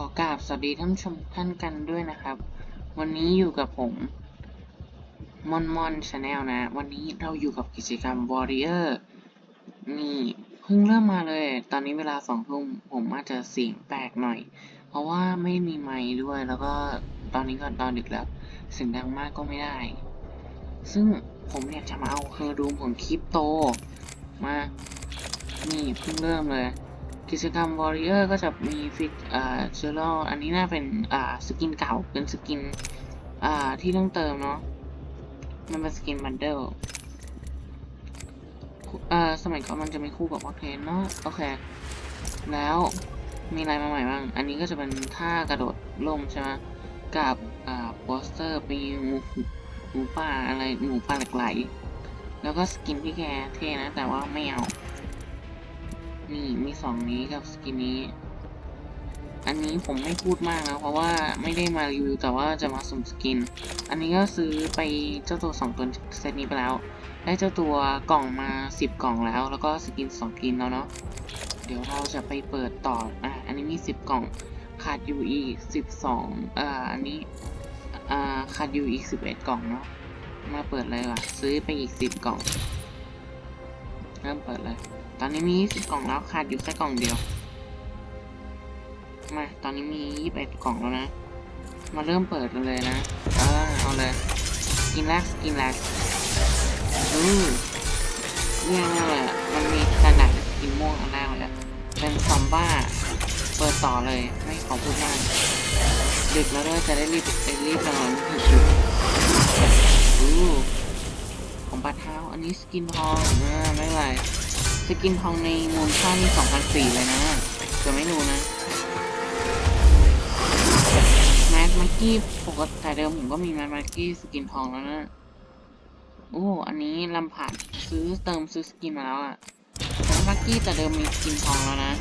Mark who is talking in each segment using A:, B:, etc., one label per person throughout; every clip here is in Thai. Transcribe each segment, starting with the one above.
A: ขอกราบสวัสดีท่านชมท่านกันด้วยนะครับ วันนี้อยู่กับผมมอนมอนชาแนลนะ วันนี้เราอยู่กับกิจกรรม Warrior นี่เพิ่งเริ่มมาเลย ตอนนี้เวลาสองทุ่มผมอาจจะเสียงแปลกหน่อย เพราะว่าไม่มีไมค์ด้วยแล้วก็ตอนนี้ก็ตอนดึกแล้วเสียงดังมากก็ไม่ได้ ซึ่งผมอยากจะมาเอาเฮอร์ดูมของคริปโต มา นี่เพิ่งเริ่มเลย กิจกรรม Warrior ก็จะมีฟิตอ่าเชอร์ลอันนี้น่าเป็นอ่าสกินเก่าเป็นสกินอ่าที่ต้องเติมเนาะมันเป็นสกินบันเดิลอ่าสมัยก่อนมันจะมีคู่กับวอเทนเนาะโอเค แล้วมีอะไรมาใหม่บ้าง อันนี้ก็จะเป็นท่ากระโดดล่มใช่ไหมกับอ่าโปสเตอร์ปีหมูหมูป่าอะไรหมูป่าหล็กหลแล้วก็สกินพี่แกเท่นะ แต่ว่าไม่เอา นี่มีสองนี้กับสกินนี้ อันนี้ผมไม่พูดมากนะ เพราะว่าไม่ได้มารีวิวแต่ว่าจะมาสุ่มสกิน อันนี้ก็ซื้อไปเจ้าตัวสองตัวเซตนี้ไปแล้ว ได้เจ้าตัวกล่องมาสิบกล่องแล้ว แล้วก็สกินสองกินแล้วเนาะ เดี๋ยวเราจะไปเปิดต่อ อะ อันนี้มีสิบกล่อง ขาดอยู่อีกสิบสองอ่า อันนี้ อ่า ขาดอยู่อีกสิบเอ็ดกล่องเนาะ มาเปิดเลยว่ะ ซื้อไปอีกสิบกล่อง เริ่มเปิดเลย ตอนนี้มีสิบกล่องแล้วขาดอยู่แค่กล่องเดียว มา ตอนนี้มียี่สิบเอ็ดกล่องแล้วนะ มาเริ่มเปิดกันเลยนะ เออ เอาเลย กินแรกกินแรกอือเนี่ยนั่นแหละมันมีขนาดกินม่วงอันแรกเลยอะเป็นซอมบ้า เปิดต่อเลย ไม่ขอพูดมากดึกแล้วด้วยจะได้รีบไปรีบนอนถึกๆอู้ งบัตเท้าอันนี้สกินทองอ่าไม่ไหวสกินทองในมูลค่านี่2,004เลยนะจะไม่รู้นะแมสมักกี้ปกติแต่เดิมผมก็มีแมสมักกี้สกินทองแล้วนะโอ้อันนี้ลำผ่านซื้อเติมซื้อสกินมาแล้วอะแมสมักกี้แต่เดิมมีสกินทองแล้วนะ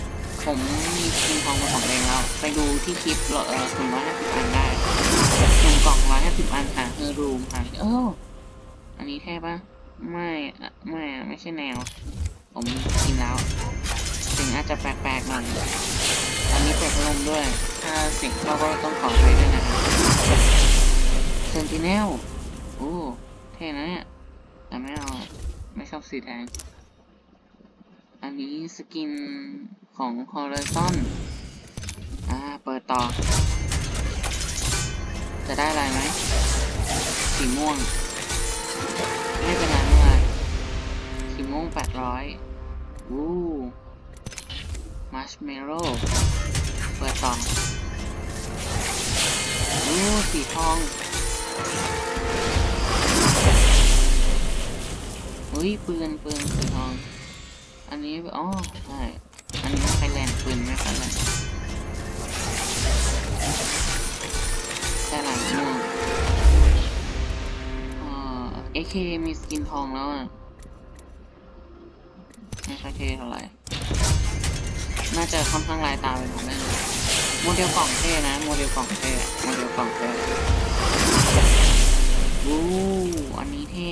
A: ผมมีสกินทองเป็นของเองแล้ว ไปดูที่คลิปเออถึงร้อยห้าสิบอันได้หนึ่งกล่องร้อยห้าสิบอันหาเฮอรูมหาเออ อันนี้แท้ปะไม่ไม่ไม่ใช่แนว ผมกินแล้วสียงอาจจะแปลกๆหน่อยตอนนี้เปิดลมด้วย ถ้าสียงเข้าก็ต้องขออภัยด้วยนะครับเซนติเนลโอ้เท่นะเนี่ยแต่ไม่เอาไม่ชอบสีแดงอันนี้สกินของ Horizon อ่า เปิดต่อ จะได้อะไรไหมสีม่วง ไม่เป็นไรไม่เป็นไรสีม่วงแปดร้อยวู้มัชเมโร่เปิดต่อวู้สีทองเฮ้ยปืนปืนสีทอง อันนี้อ๋อใช่อันนี้ไฟแลนด์ปืนไม่ไฟแลนด์แต่หลังม่ว AK มีสกินทองแล้วอะไม่ค่อยเท่เท่าไหร่ น่าจะค่อนข้างลายตาเป็นของเล่นโมเดลกล่องเท่นะ โมเดลกล่องเท่โมเดลกล่องเท่วู้อันนี้เท่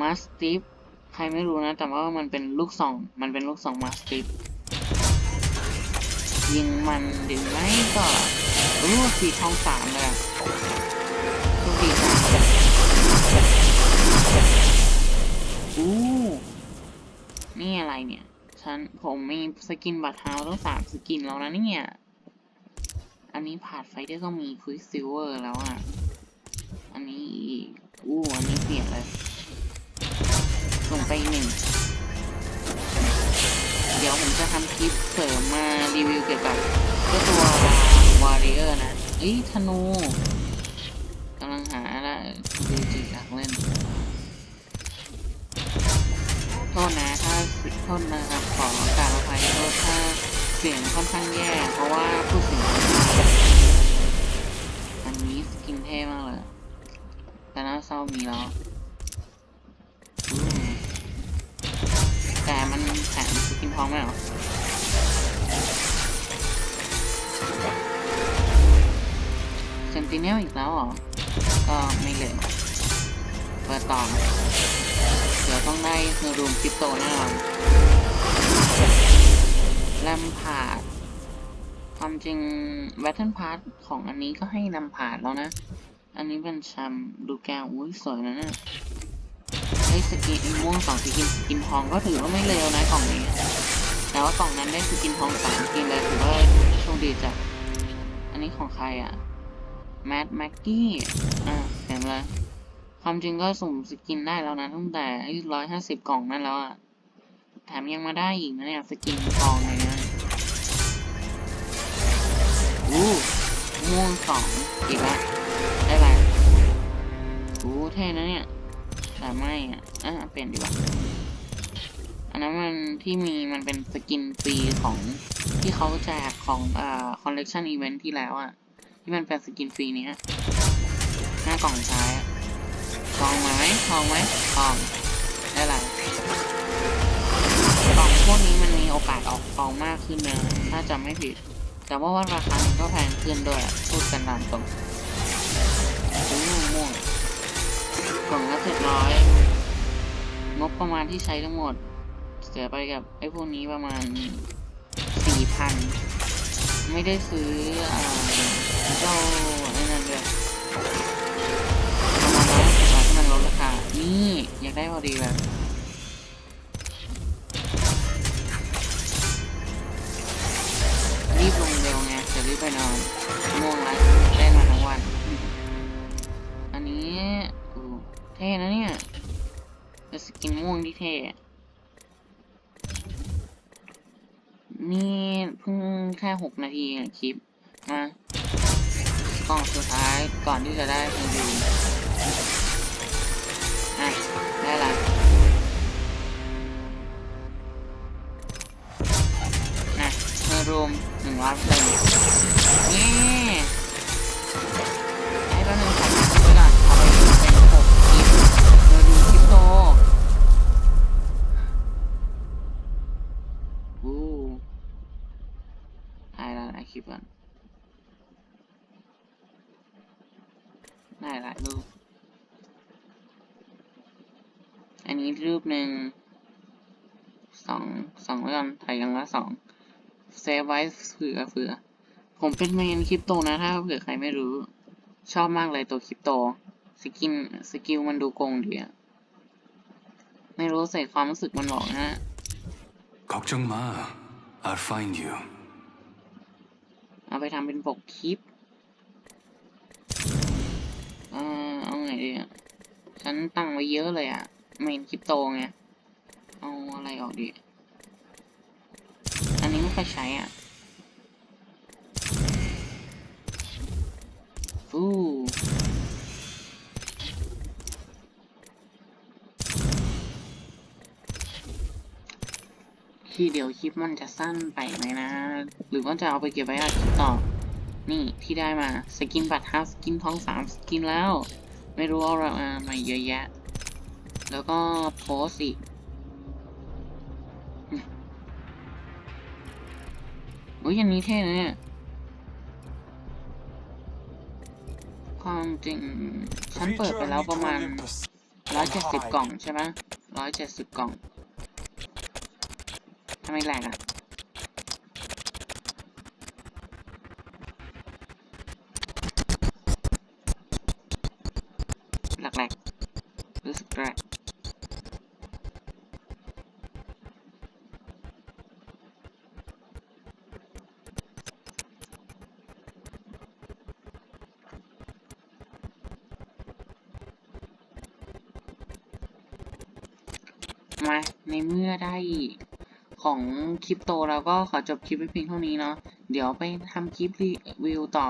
A: มาสติฟใครไม่รู้นะ แต่ว่ามันเป็นลูกสอง มันเป็นลูกสองมาสติฟยิงมันดึงไหมก็รู้สีทองสามเลยอะโชคดี อู้นี่อะไรเนี่ย ฉันผมมีสกินบัตรเท้าต้องสามสกินแล้วนะเนี่ย อันนี้ผ่านไฟเดอร์ก็มีควิกซิลเวอร์แล้วอะ อันนี้อีก อู้อันนี้เปลี่ยนเลย ส่งไปหนึ่ง เดี๋ยวผมจะทำคลิปเสริมมารีวิวเกี่ยวกับเจ้าตัววาริเออร์นะเอ้ยธนูกำลังหาละดูจีอยากเล่น ทษนะถ้าโทษนะครับขอกราบอภัยโทษถ้าเสียงค่อนข้างแย่เพราะว่าผู้เสียงอันนี้สกินเท่มากเลยแต่น่าเศร้ามีแล้วแต่มันแถมสกินทองไหมเหรอเซนติเนลอีกแล้วเหรอก็ไม่เหลยเปิดต่อ เดี๋ยวต้องได้คือรูมคริปโตแน่นอนแลมพาดความจริง Battle Pass ของอันนี้ก็ให้นำผ่านแล้วนะ อันนี้เป็นแชมดูแก้วอุ้ยสวยนะเนี่ยไอ้สกินม่วงสองสกินสกินทองก็ถือว่าไม่เลวนะกล่องนี้ แต่ว่ากล่องนั้นได้สกินทองสามสกินเลยถือว่าโชคดีจัดอันนี้ของใครอะแมดแม็กกี้อะเห็นเลย ความจริงก็สุ่มสกินได้แล้วนะตั้งแต่ร้อยห้าสิบกล่องนั่นแล้วอะแถมยังมาได้อีกนะเนี่ยสกินทองเลยนะอู้ม่วงสองอีกแล้วได้ไรอู้เท่นะเนี่ยแต่ไม่อะอะเปลี่ยนดีกว่าอันนั้นมันที่มีมันเป็นสกินฟรีของที่เขาแจกของอ่าคอลเลกชันอีเวนท์ที่แล้วอะ ที่มันเป็นสกินฟรีเนี้ยหน้ากล่องซ้ายอะ ทองไหมทองไหมทองได้ไรกล่องพวกนี้มันมีโอกาสออกทองมากขึ้นนะถ้าจำไม่ผิด แต่ว่าว่าราคามันก็แพงขึ้นด้วยพูดกันตามตรงอู้ม่วงกล่องละเจ็ดร้อยงบประมาณที่ใช้ทั้งหมด เสียไปกับไอ้พวกนี้ประมาณสี่พันไม่ได้ซื้ออ่าเจ้า นี่อยากได้พอดีแบบรีบลงเร็วไงจะรีบไปนอนง่วงแล้วเล่นมาทั้งวัน อันนี้เท่นะเนี่ยเป็นสกินม่วงที่เท่นี่เพิ่งแค่หกนาทีคลิปมากล่องสุดท้ายก่อนที่จะได้รีวิวอะ รวมหนึ่งร้อยเปอร์เซ็นต์นี่ไอ้แป๊บนึงขอดูไปก่อนเอาไปเป็นหกคลิปเมื่อดูคลิปโตอู้ได้แล้วไอ้คลิปก่อนได้หลายรูปอันนี้รูปหนึ่งสองสองไว้ก่อนถ่ายยังละสอง เซฟไว้เผื่อเผื่อ ผมเป็นเมนคริปโตนะ ถ้าเผื่อใครไม่รู้ ชอบมากเลยตัวคริปโต สกินสกิลมันดูโกงดีอะไม่รู้ใส่ความรู้สึกมันหรอกนะ
B: ขอบจงมา I'll find you
A: เอาไปทำเป็นปกคลิปเออเอาไงดีอะฉันตั้งไว้เยอะเลยอะเมนคริปโตไง เอาอะไรออกดี ค่อยใช้อะฟูทีเดียวคลิปมันจะสั้นไปไหมนะ หรือว่าจะเอาไปเก็บไว้อัดคลิปต่อ นี่ที่ได้มาสกินบัตรห้าสกินทองสามสกินแล้ว ไม่รู้เอาอะไรมามาเยอะแยะ แล้วก็โพสอีก อุ้ยอันนี้เท่นะเนี่ย ความจริง ฉันเปิดไปแล้วประมาณร้อยเจ็ดสิบกล่องใช่ไหมร้อยเจ็ดสิบกล่องทำไมแหลกอะแหลกๆรู้สึกแหลก มาในเมื่อ ได้ของคริปโตแล้วก็ขอจบคลิปไว้เพียงเท่านี้เนาะเดี๋ยวไปทำคลิปรีวิวต่อ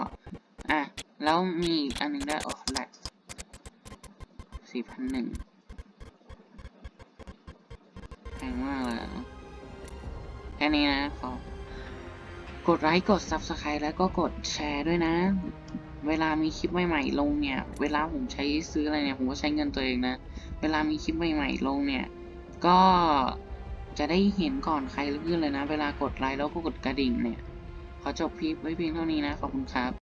A: อะ แล้วมีอีกอันหนึงได้โอ้หลกสี่พันหนึ่งแพงมากเลยแค่นี้นะขอกดไลค์กด Subscribe แล้วก็กดแชร์ด้วยนะ เวลามีคลิปใหม่ๆลงเนี่ย เวลาผมใช้ซื้ออะไรเนี่ย ผมก็ใช้เงินตัวเองนะ เวลามีคลิปใหม่ๆลงเนี่ย ก็ จะได้เห็นก่อนใครเพื่อนเลยนะ เวลากดไลค์แล้วก็กดกระดิ่งเนี่ย ขอจบคลิปไว้เพียงเท่านี้นะ ขอบคุณครับ